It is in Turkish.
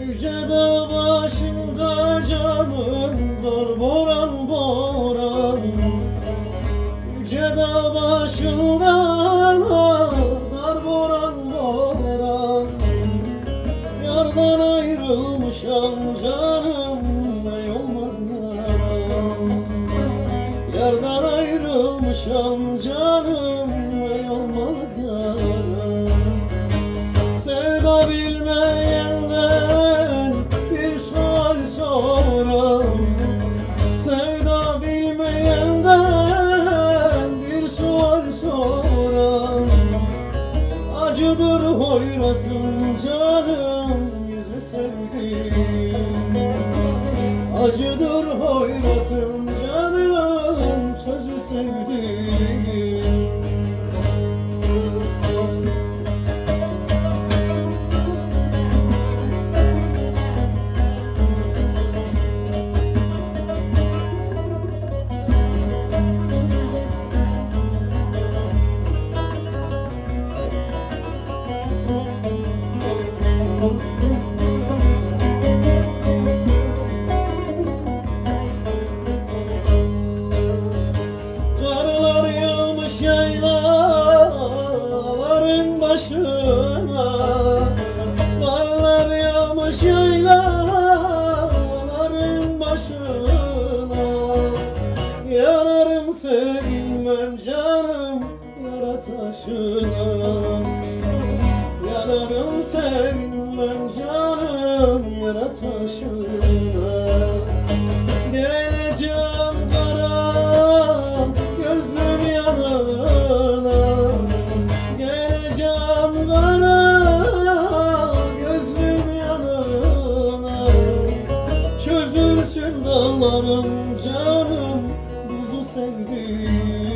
Yüce dağ başında canım Dar boran boran. Yüce dağ başında Dar boran boran. Yardan ayrılmışam canım Ne olmaz yaram Yardan ayrılmışam canım Ne olmaz yaram Sevda bilmeyenden Hoyratım canım yüzü sevdiğim Acıdır hoyratım canım sözü sevdiğim yara taşına Yanarım sevinmem canım yara taşına. Geleceğim kara gözlüm yanına Geleceğim kara gözlüm yanına Çözülsün dağların canım buzu sevdiğim